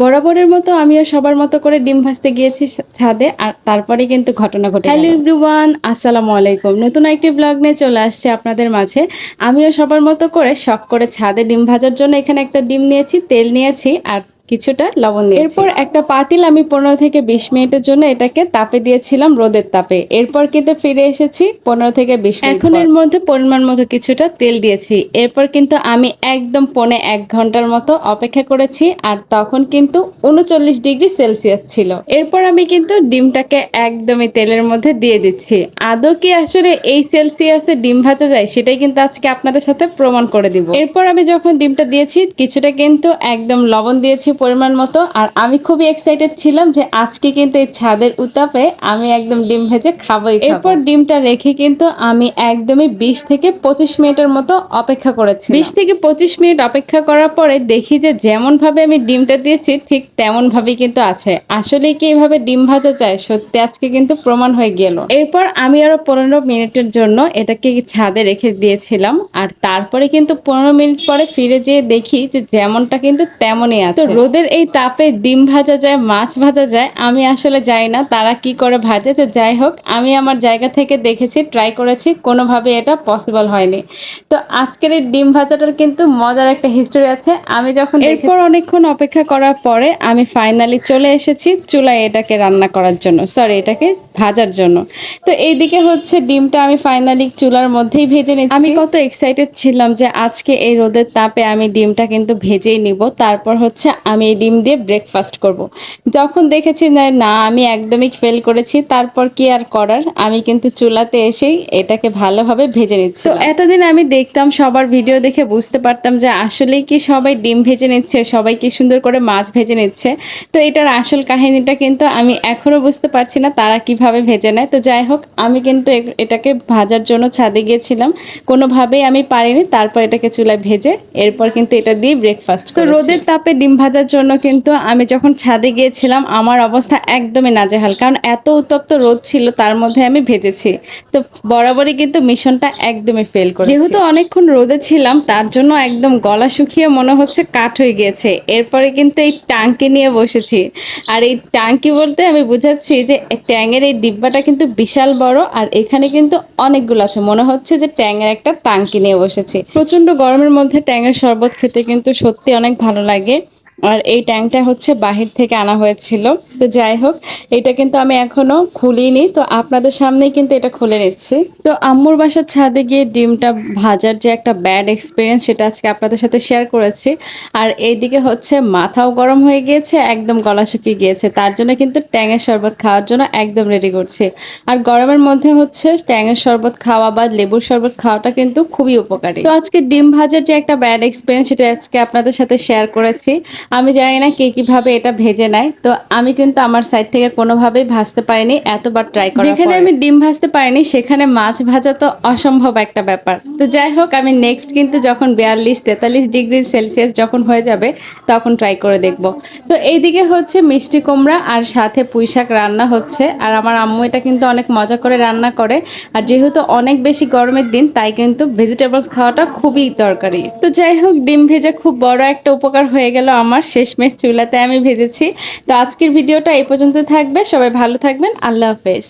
বরাবরের মতো আমিও সবার মতো করে ডিম ভাজতে গিয়েছি ছাদে, আর তারপরে কিন্তু ঘটনা ঘটে হ্যালো এভরিওয়ান, আসসালামু আলাইকুম। নতুন একটি ব্লগ নিয়ে চলে আসছে আপনাদের মাঝে। আমিও সবার মতো করে শখ করে ছাদে ডিম ভাজার জন্য এখানে একটা ডিম নিয়েছি, তেল নিয়েছি, আর কিছুটা লবণ দিয়ে এরপর একটা পাতিল আমি পনেরো থেকে বিশ মিনিটের জন্য এটাকে তাপে দিয়েছিলাম রোদের তাপে। এরপর কিন্তু ফিরে এসেছি পনেরো থেকে বিশ এখন এর মধ্যে পরিমাণ মতো কিছুটা তেল দিয়েছি। এরপর কিন্তু আমি একদম পনে এক ঘণ্টার মতো অপেক্ষা করেছি আর তখন কিন্তু উনচল্লিশ ডিগ্রি সেলসিয়াস ছিল। এরপর আমি কিন্তু ডিমটাকে একদমই তেলের মধ্যে দিয়ে দিচ্ছি। আদৌ কি আসলে এই সেলসিয়াসে ডিম ভাতে যায় সেটাই কিন্তু আজকে আপনাদের সাথে প্রমাণ করে দিব। এরপর আমি যখন ডিমটা দিয়েছি কিছুটা কিন্তু একদম লবণ দিয়েছি পরিমাণ মতো। আর আমি খুবই এক্সাইটেড ছিলাম যে আজকে কিন্তু এই ছাদের উতাপে আমি একদম ডিম ভেজে খাবোই এরপর ডিমটা রেখে কিন্তু আমি একদমই বিশ থেকে পঁচিশ মিনিটের মতো অপেক্ষা করেছি বিশ থেকে পঁচিশ মিনিট অপেক্ষা করার পরে দেখি যে যেমন ভাবে আমি ডিমটা দিয়েছি ঠিক তেমন ভাবেই কিন্তু আছে। আসলে কি এইভাবে ডিম ভাজা যায়? সত্যি আজকে কিন্তু প্রমাণ হয়ে গেল। এরপর আমি আরও পনেরো মিনিটের জন্য এটাকে ছাদে রেখে দিয়েছিলাম। আর তারপরে কিন্তু পনেরো মিনিট পরে ফিরে যেয়ে দেখি যে যেমনটা কিন্তু তেমনই আছে। তো রোদের এই তাপে ডিম ভাজা যায় মাছ ভাজা যায় আমি আসলে যাই না তারা কি করে ভাজে? তো যাই হোক আমি আমার জায়গা থেকে দেখেছি ট্রাই করেছি কোনোভাবে এটা পসিবল হয়নি। তো আজকের এই ডিম ভাজাটার কিন্তু মজার একটা হিস্টোরি আছে। আমি যখন এরপর অনেকক্ষণ অপেক্ষা করার পরে আমি ফাইনালি চলে এসেছি চুলায় এটাকে রান্না করার জন্য সরি এটাকে ভাজার জন্য। তো এইদিকে হচ্ছে ডিমটা আমি ফাইনালি চুলার মধ্যেই ভেজে নিচ্ছি। আমি কত এক্সাইটেড ছিলাম যে আজকে এই রোদের তাপে আমি ডিমটা কিন্তু ভেজেই নিব। তারপর হচ্ছে আমি এই ডিম দিয়ে ব্রেকফাস্ট করব। যখন দেখেছি না না আমি একদমই ফেল করেছি তারপর কি আর করার? আমি কিন্তু চুলাতে এসেই এটাকে ভালোভাবে ভেজে নিচ্ছি তো এতদিন আমি দেখতাম সবার ভিডিও দেখে বুঝতে পারতাম যে আসলেই কি সবাই ডিম ভেজে নিচ্ছে সবাই কি সুন্দর করে মাছ ভেজে নিচ্ছে। তো এটার আসল কাহিনীটা কিন্তু আমি এখনও বুঝতে পারছি না তারা কীভাবে ভেজে নেয়। তো যাই হোক আমি কিন্তু এটাকে ভাজার জন্য ছাদে গিয়েছিলাম। কোনোভাবেই আমি পারিনি তারপর এটাকে চুলায় ভেজে এরপর কিন্তু এটা দিয়ে ব্রেকফাস্ট তো রোদের তাপে ডিম ভাজার জন্য কিন্তু আমি যখন ছাদে গিয়েছিলাম, আমার অবস্থা একদমই নাজেহাল। কারণ এত উত্তপ্ত রোদ ছিল, তার মধ্যে আমি ভেজেছি। তো বরাবরই কিন্তু মিশনটা একদমই ফেল করে যেহেতু অনেকক্ষণ রোদে ছিলাম, তার জন্য একদম গলা শুকিয়ে মনে হচ্ছে কাঠ হয়ে গিয়েছে। এরপরে কিন্তু এই টাঙ্কি নিয়ে বসেছি। আর এই টাঙ্কি বলতে আমি বুঝাচ্ছি যে ট্যাঙের এই ডিব্বাটা কিন্তু বিশাল বড়, আর এখানে কিন্তু অনেকগুলো আছে। মনে হচ্ছে যে ট্যাঙের একটা টাঙ্কি নিয়ে বসেছি। প্রচণ্ড গরমের মধ্যে ট্যাঙের শরবত খেতে কিন্তু সত্যি অনেক ভালো লাগে। আর এই ট্যাঙ্কটা হচ্ছে বাহির থেকে আনা হয়েছিল। তো যাই হোক, এটা কিন্তু আমি এখনও খুলিনি। তো আপনাদের সামনেই কিন্তু এটা খুলে নিচ্ছি। তো আম্মুর বাসার ছাদে গিয়ে ডিমটা ভাজার যে একটা ব্যাড এক্সপিরিয়েন্স সেটা আজকে আপনাদের সাথে শেয়ার করেছি। আর এইদিকে হচ্ছে মাথাও গরম হয়ে গিয়েছে, একদম গলা শুকিয়ে গিয়েছে। তার জন্য কিন্তু ট্যাঙের শরবত খাওয়ার জন্য একদম রেডি করছি। আর গরমের মধ্যে হচ্ছে ট্যাঙের শরবত খাওয়া বা লেবুর শরবত খাওয়াটা কিন্তু খুবই উপকারী। তো আজকে ডিম ভাজার যে একটা ব্যাড এক্সপিরিয়েন্স সেটা আজকে আপনাদের সাথে শেয়ার করেছি। আমি জানি না কে কীভাবে এটা ভেজে নেয়। তো আমি কিন্তু আমার সাইড থেকে কোনোভাবেই ভাজতে পারিনি এতবার ট্রাই করা যেখানে আমি ডিম ভাজতে পারিনি সেখানে মাছ ভাজা তো অসম্ভব একটা ব্যাপার। তো যাই হোক আমি নেক্সট কিন্তু যখন বিয়াল্লিশ তেতাল্লিশ ডিগ্রি সেলসিয়াস যখন হয়ে যাবে তখন ট্রাই করে দেখব। তো এইদিকে হচ্ছে মিষ্টি কুমড়া আর সাথে পুঁই শাক রান্না হচ্ছে। আর আমার আম্মু এটা কিন্তু অনেক মজা করে রান্না করে। আর যেহেতু অনেক বেশি গরমের দিন তাই কিন্তু ভেজিটেবলস খাওয়াটা খুবই দরকারি। তো যাই হোক ডিম ভেজে খুব বড় একটা উপকার হয়ে গেল আমার শেষমেশ চুলাতে আমি ভেজেছি। তো আজকের ভিডিওটা এই পর্যন্ত থাকবে। সবাই ভালো থাকবেন। আল্লাহ হাফেজ।